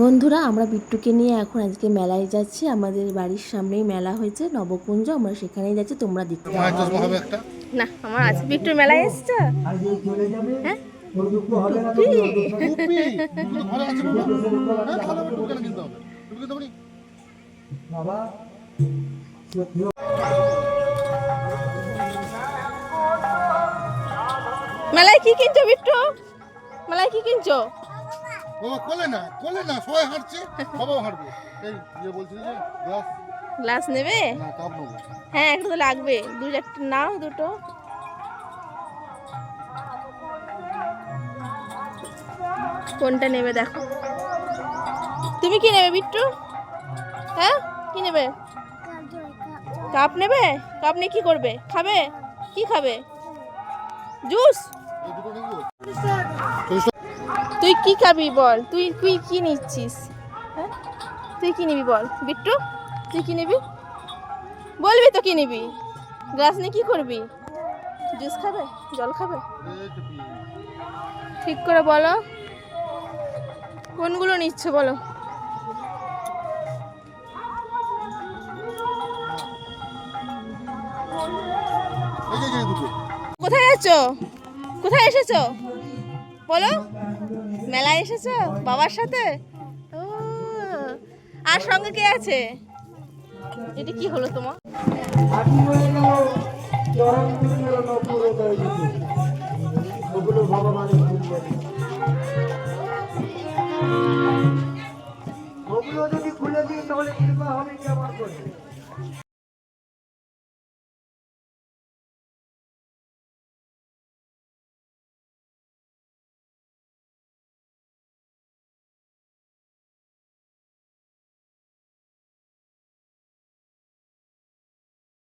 বন্ধুরা আমরা বিট্টুকে নিয়ে এখন আজকে মেলায় যাচ্ছি। আমাদের বাড়ির সামনেই মেলা হয়েছে নবকুঞ্জ। আমরা সেখানেই যাচ্ছি তোমরা দেখতে না আমার আজ বিট্টুর মেলায় এসছো? হ্যাঁ? বাবা হ্যাঁ মেলায় কি কিনছো বিট্টু? মেলায় কি কিনছো? বাবা কোলে না কোলে না সবাই হাঁটছে বাবাও হাঁটবে। এই ইয়ে বলছিল যে গ্লাস গ্লাস নেবে? না কাপ নেব। হ্যাঁ একটু তো লাগবে। দু একটা নাও দুটো। কোনটা নেবে দেখো। তুমি কি নেবে বিট্টু? হ্যাঁ কি নেবে? কাপ নেবে? কাপ নিয়ে কি করবে? খাবে? কি খাবে? জুস তুই কি খাবি বল? তুই তুই কি নিচ্ছিস? হ্যাঁ? তুই কি নিবি বল? বিট্টু তুই কি নিবি? বলবি তো কি নিবি? গ্লাস নিয়ে কি করবি? জুস খাবে? জল খাবে? ঠিক করে বলো। কোনগুলো নিচ্ছ বলো? কোথায় যাচ্ছ? কোথায় এসেছ? বলো মেলায় এসেছ? বাবার সাথে? ও আর সঙ্গে কে আছে? এটা কি হলো তোমার? ওগুলো যদি খুলে দিই তাহলে কৃপা হবে কি আমার করে